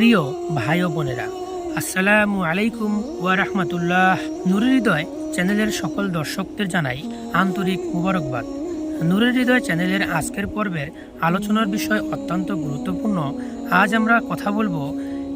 প্রিয় ভাই ও বোনেরা, আসসালামু আলাইকুম ওয়া রাহমাতুল্লাহ। নুরের হৃদয় চ্যানেলের সকল দর্শকদের জানাই আন্তরিক মুবারকবাদ। নুরের হৃদয় চ্যানেলের আজকের পর্বের আলোচনার বিষয় অত্যন্ত গুরুত্বপূর্ণ। আজ আমরা কথা বলব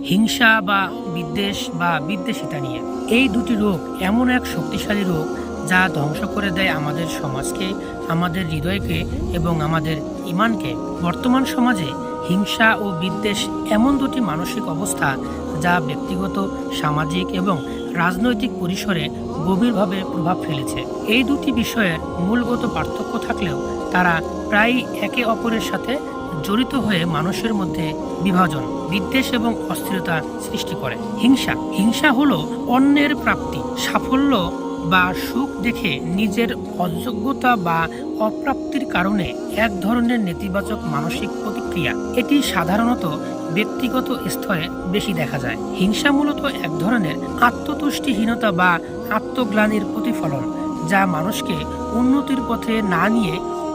হিংসা বা বিদ্বেষ বা বিদ্বেষিতা নিয়ে। এই দুটি রোগ এমন এক শক্তিশালী রোগ যা ধ্বংস করে দেয় আমাদের সমাজকে, আমাদের হৃদয়কে এবং আমাদের ইমানকে। বর্তমান সমাজে হিংসা ও বিদ্বেষ এমন দুটি মানসিক অবস্থা যা ব্যক্তিগত, সামাজিক এবং রাজনৈতিক পরিসরে গভীরভাবে প্রভাব ফেলেছে। এই দুটি বিষয়ের মূলগত পার্থক্য থাকলেও তারা প্রায়ই একে অপরের সাথে জড়িত হয়ে মানুষের মধ্যে বিভাজন, বিদ্বেষ এবং অস্থিরতা সৃষ্টি করে। হিংসা হিংসা হলো অন্যের প্রাপ্তি, সাফল্য বা সুখ দেখে নিজের অযোগ্যতা বা অপ্রাপ্তির কারণে এক ধরনের নেতিবাচক মানসিক প্রতিক্রিয়া, এটি সাধারণত ব্যক্তিগত স্তরে বেশি দেখা যায়। হিংসা মূলত এক ধরনের আত্মতুষ্টিহীনতা বা আত্মগ্লানির প্রতিফলন, যা মানুষকে উন্নতির পথে না নিয়ে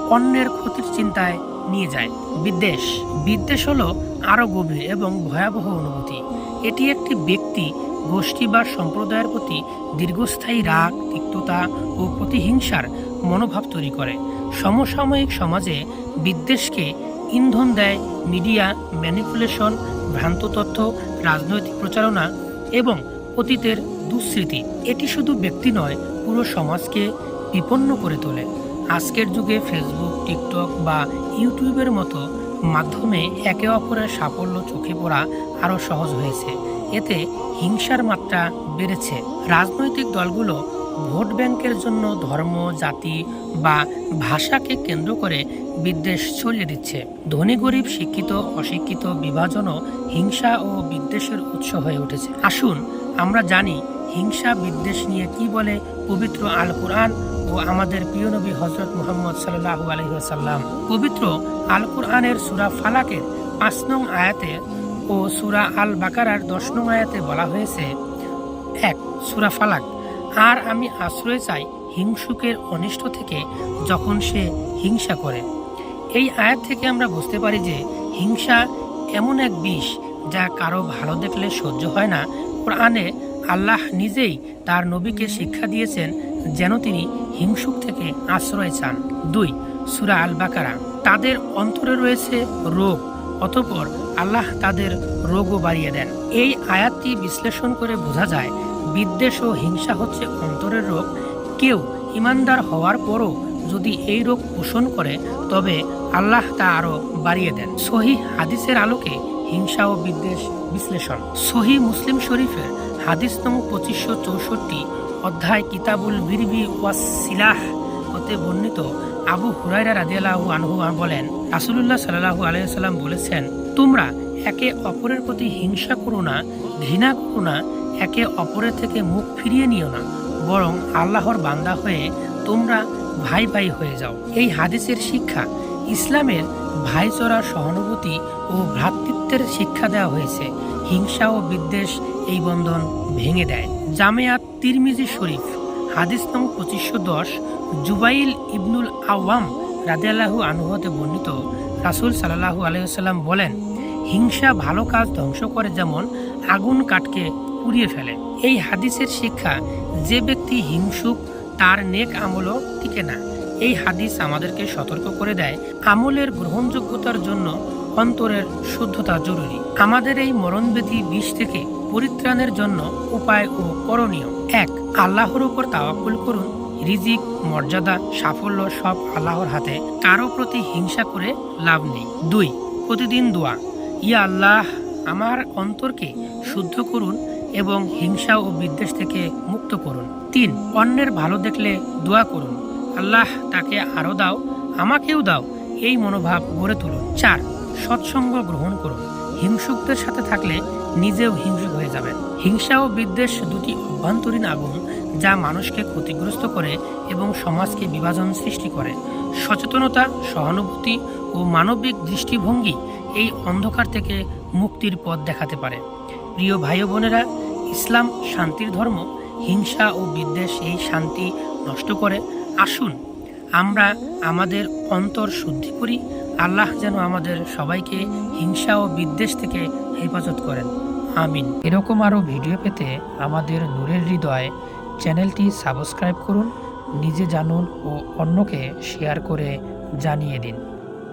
অন্যের ক্ষতির চিন্তায় নিয়ে যায়। বিদ্বেষ বিদ্বেষ হলো আরও গভীর এবং ভয়াবহ অনুভূতি। এটি একটি ব্যক্তি, গোষ্ঠী বা সম্প্রদায়ের প্রতি দীর্ঘস্থায়ী রাগ, তিক্ততা ও প্রতিহিংসার মনোভাব তৈরি করে। সমসাময়িক সমাজে বিদ্বেষকে ইন্ধন দেয় মিডিয়া, ম্যানিপুলেশন, ভ্রান্ত তথ্য, রাজনৈতিক প্রচারণা এবং অতীতের দুঃস্মৃতি। এটি শুধু ব্যক্তি নয়, পুরো সমাজকে বিপন্ন করে তোলে। আজকের যুগে ফেসবুক টিকটক বা ইউটিউবের মতো মাধ্যমে একে অপরের সাফল্য চোখে পড়া আরও সহজ হয়েছে। এতে হিংসার মাত্রা বেড়েছে। রাজনৈতিক দলগুলো ভোট ব্যাংকের জন্য ধর্ম, জাতি বা ভাষাকে কেন্দ্র করে বিদ্বেষ ছড়িয়ে দিচ্ছে। ধনী, গরিব, শিক্ষিত, অশিক্ষিত বিভাজনও হিংসা ও বিদ্বেষের উৎস হয়ে উঠেছে। আসুন আমরা জানি হিংসা বিদ্বেষ নিয়ে কি বলে পবিত্র আল কোরআন ও আমাদের প্রিয় নবী হজরত মুহাম্মদ সাল্লাহু আলহিহাসাল্লাম পবিত্র আল কুরআনের সুরা ফালাকের পাঁচ নং আয়াতে ও সুরা আল বাকারার দশ নং আয়াতে বলা হয়েছে, এক, সুরা ফালাক, আর আমি আশ্রয় চাই হিংসুকের অনিষ্ট থেকে যখন সে হিংসা করে। এই আয়াত থেকে আমরা বুঝতে পারি যে হিংসা এমন এক বিষ যা কারও ভালো দেখলে সহ্য হয় না। কোরআনে আল্লাহ নিজেই তার নবীকে শিক্ষা দিয়েছেন যেন তিনি হিংসুক থেকে আশ্রয় চান। দুই, সুরা আল বাকারা তাদের অন্তরে রয়েছে রোগ, অতপর আল্লাহ তাদের রোগও বাড়িয়ে দেন। এই আয়াতটি বিশ্লেষণ করে বোঝা যায়, বিদ্বেষ ও হিংসা হচ্ছে অন্তরের রোগ। কেউ ইমানদার হওয়ার পরও যদি এই রোগ পোষণ করে, তবে আল্লাহ তা আরও বাড়িয়ে দেন। সহি হাদিসের আলোকে হিংসা ও বিদ্বেষ বিশ্লেষণ। সহি মুসলিম শরীফের হাদিস নং পঁচিশশো চৌষট্টি অধ্যায় কিতাবুল বিরবি ওয়াসিলাহ হতে বর্ণিত আবু হুরাইরা রাদিয়াল্লাহু আনহু বলেন, রাসূলুল্লাহ সাল্লাল্লাহু আলাইহি সাল্লাম বলেছেন, তোমরা একে অপরের প্রতি হিংসা করো না, ঘৃণা করো না, একে অপরের থেকে মুখ ফিরিয়ে নিও না, বরং আল্লাহর বান্দা হয়ে তোমরা ভাই ভাই হয়ে যাও। এই হাদিসের শিক্ষা ইসলামের ভাইচরা সহানুভূতি ও ভ্রাতৃত্বের শিক্ষা দেওয়া হয়েছে। হিংসা ও বিদ্বেষ এই বন্ধন ভেঙে দেয়। জামেয়াত তিরমিজি শরীফ, হাদিস নং পঁচিশশো দশ, জুবাইল ইবনুল আওয়াম রাদিয়াল্লাহু আনুহতে বর্ণিত রাসূল সাল্লাহু আলাইসাল্লাম বলেন, হিংসা ভালো কাজ ধ্বংস করে যেমন আগুন কাঠকে পুড়িয়ে ফেলে। এই হাদিসের শিক্ষা, যে ব্যক্তি হিংসুক, তার নেক আমলও টিকে না। এই হাদিস আমাদেরকে সতর্ক করে দেয় আমলের গ্রহণযোগ্যতার জন্য অন্তরের শুদ্ধতা জরুরি। আমাদের এই মরণবেদী বিষ থেকে পরিত্রাণের জন্য উপায় ও করণীয়। এক, আল্লাহর উপর তাওয়াক্কুল করুন। রিজিক, মর্যাদা, সাফল্য সব আল্লাহর হাতে। কারও প্রতি হিংসা করে লাভ নেই। দুই, প্রতিদিন দোয়া। ইয়া আল্লাহ, আমার অন্তরকে শুদ্ধ করুন এবং হিংসা ও বিদ্বেষ থেকে মুক্ত করুন। তিন, অন্যের ভালো দেখলে দোয়া করুন। আল্লাহ তাকে আরও দাও, আমাকেও দাও, এই মনোভাব গড়ে তুলুন। চার, সৎসঙ্গ গ্রহণ করুন। হিংসুকদের সাথে থাকলে নিজেও হিংসুক হয়ে যাবেন হিংসা ও বিদ্বেষ দুটি অভ্যন্তরীণ আগুন যা মানুষকে ক্ষতিগ্রস্ত করে এবং সমাজকে বিভাজন সৃষ্টি করে। সচেতনতা, সহানুভূতি ও মানবিক দৃষ্টিভঙ্গি এই অন্ধকার থেকে মুক্তির পথ দেখাতে পারে। প্রিয় ভাই বোনেরা, ইসলাম শান্তির ধর্ম, হিংসা ও বিদ্বেষ এই শান্তি নষ্ট করে। আসুন আমরা আমাদের অন্তর শুদ্ধি করি, আল্লাহ যেন আমাদের সবাইকে হিংসা ও বিদ্বেষ থেকে হেফাজত করেন। আমিন। এরকম আরও ভিডিও পেতে আমাদের নূরের হৃদয় চ্যানেলটি সাবস্ক্রাইব করুন, নিজে জানুন ও অন্যকে শেয়ার করে জানিয়ে দিন।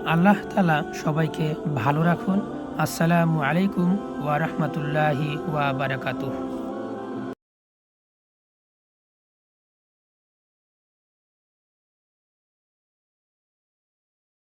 আল্লাহ তালা সবাইকে ভালো রাখুন। আসসালামু আলাইকুম ওয়া রাহমাতুল্লাহি ওয়া বারাকাতুহু।